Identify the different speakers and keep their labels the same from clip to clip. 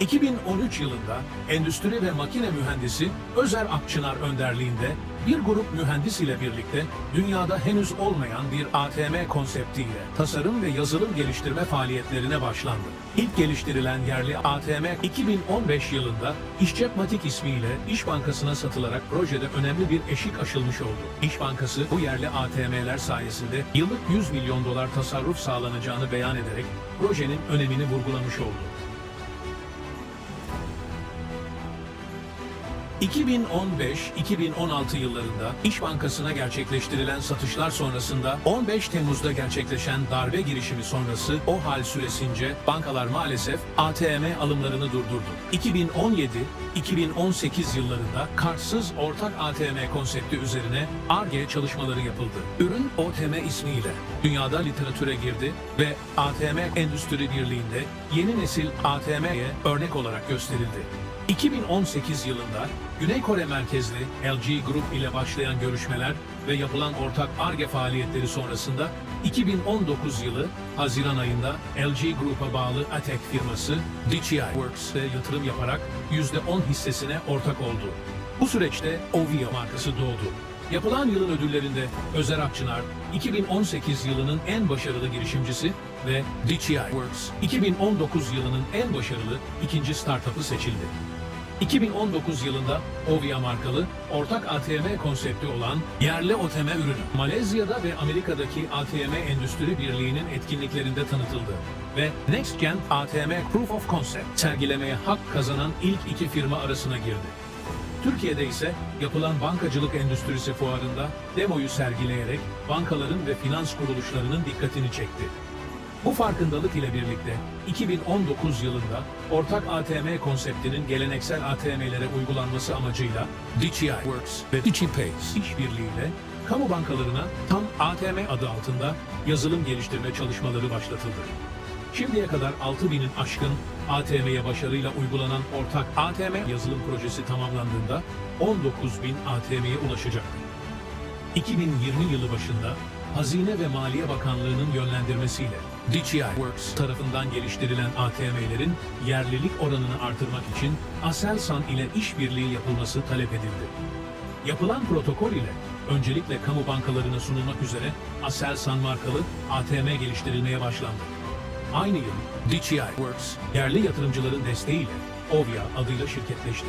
Speaker 1: 2013 yılında endüstri ve makine mühendisi Özer Akçınar önderliğinde bir grup mühendis ile birlikte dünyada henüz olmayan bir ATM konseptiyle tasarım ve yazılım geliştirme faaliyetlerine başlandı. İlk geliştirilen yerli ATM 2015 yılında İşcepmatik ismiyle İş Bankası'na satılarak projede önemli bir eşik aşılmış oldu. İş Bankası bu yerli ATM'ler sayesinde yıllık 100 milyon dolar tasarruf sağlanacağını beyan ederek projenin önemini vurgulamış oldu. 2015-2016 yıllarında İş Bankası'na gerçekleştirilen satışlar sonrasında 15 Temmuz'da gerçekleşen darbe girişimi sonrası o hal süresince bankalar maalesef ATM alımlarını durdurdu. 2017-2018 yıllarında kartsız ortak ATM konsepti üzerine ARGE çalışmaları yapıldı. Ürün OTM ismiyle dünyada literatüre girdi ve ATM Endüstri Birliği'nde yeni nesil ATM'ye örnek olarak gösterildi. 2018 yılında Güney Kore merkezli LG Group ile başlayan görüşmeler ve yapılan ortak ARGE faaliyetleri sonrasında 2019 yılı Haziran ayında LG Group'a bağlı Atek firması DCI Works'e yatırım yaparak %10 hissesine ortak oldu. Bu süreçte Ovia markası doğdu. Yapılan yılın ödüllerinde Özer Akçınar, 2018 yılının en başarılı girişimcisi ve DCI Works, 2019 yılının en başarılı ikinci startup'ı seçildi. 2019 yılında Ovia markalı ortak ATM konsepti olan yerli OTM ürünü Malezya'da ve Amerika'daki ATM Endüstri Birliği'nin etkinliklerinde tanıtıldı ve Next Gen ATM Proof of Concept sergilemeye hak kazanan ilk iki firma arasına girdi. Türkiye'de ise yapılan bankacılık endüstrisi fuarında demoyu sergileyerek bankaların ve finans kuruluşlarının dikkatini çekti. Bu farkındalık ile birlikte 2019 yılında ortak ATM konseptinin geleneksel ATM'lere uygulanması amacıyla DCI Works ve DigiPace işbirliğiyle kamu bankalarına tam ATM adı altında yazılım geliştirme çalışmaları başlatıldı. Şimdiye kadar 6000'in aşkın ATM'ye başarıyla uygulanan ortak ATM yazılım projesi tamamlandığında 19.000 ATM'ye ulaşacaktır. 2020 yılı başında Hazine ve Maliye Bakanlığı'nın yönlendirmesiyle DCI Works tarafından geliştirilen ATM'lerin yerlilik oranını artırmak için Aselsan ile işbirliği yapılması talep edildi. Yapılan protokol ile öncelikle kamu bankalarına sunulmak üzere Aselsan markalı ATM geliştirilmeye başlandı. Aynı yıl DCI Works yerli yatırımcıların desteğiyle Ovia adıyla şirketleşti.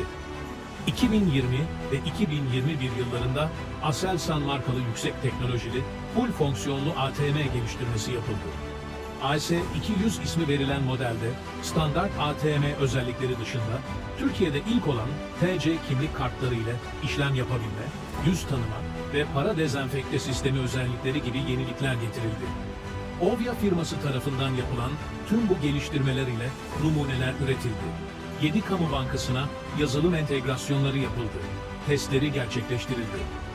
Speaker 1: 2020 ve 2021 yıllarında Aselsan markalı yüksek teknolojili full fonksiyonlu ATM geliştirmesi yapıldı. AS200 ismi verilen modelde standart ATM özellikleri dışında Türkiye'de ilk olan TC kimlik kartları ile işlem yapabilme, yüz tanıma ve para dezenfekte sistemi özellikleri gibi yenilikler getirildi. Ovia firması tarafından yapılan tüm bu geliştirmeler ile numuneler üretildi. 7 kamu bankasına yazılım entegrasyonları yapıldı. Testleri gerçekleştirildi.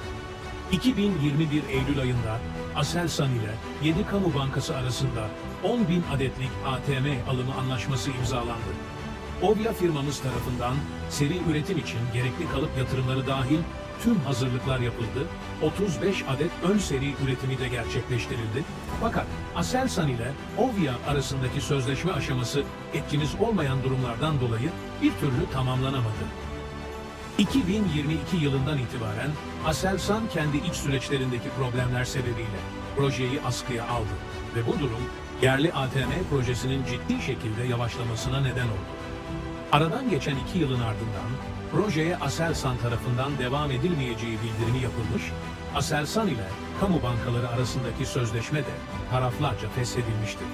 Speaker 1: 2021 Eylül ayında Aselsan ile 7 kamu bankası arasında 10 bin adetlik ATM alımı anlaşması imzalandı. Ovia firmamız tarafından seri üretim için gerekli kalıp yatırımları dahil tüm hazırlıklar yapıldı, 35 adet ön seri üretimi de gerçekleştirildi. Fakat Aselsan ile Ovia arasındaki sözleşme aşaması etkimiz olmayan durumlardan dolayı bir türlü tamamlanamadı. 2022 yılından itibaren Aselsan kendi iç süreçlerindeki problemler sebebiyle projeyi askıya aldı ve bu durum yerli ATM projesinin ciddi şekilde yavaşlamasına neden oldu. Aradan geçen iki yılın ardından projeye Aselsan tarafından devam edilmeyeceği bildirimi yapılmış, Aselsan ile kamu bankaları arasındaki sözleşme de taraflarca feshedilmiştir.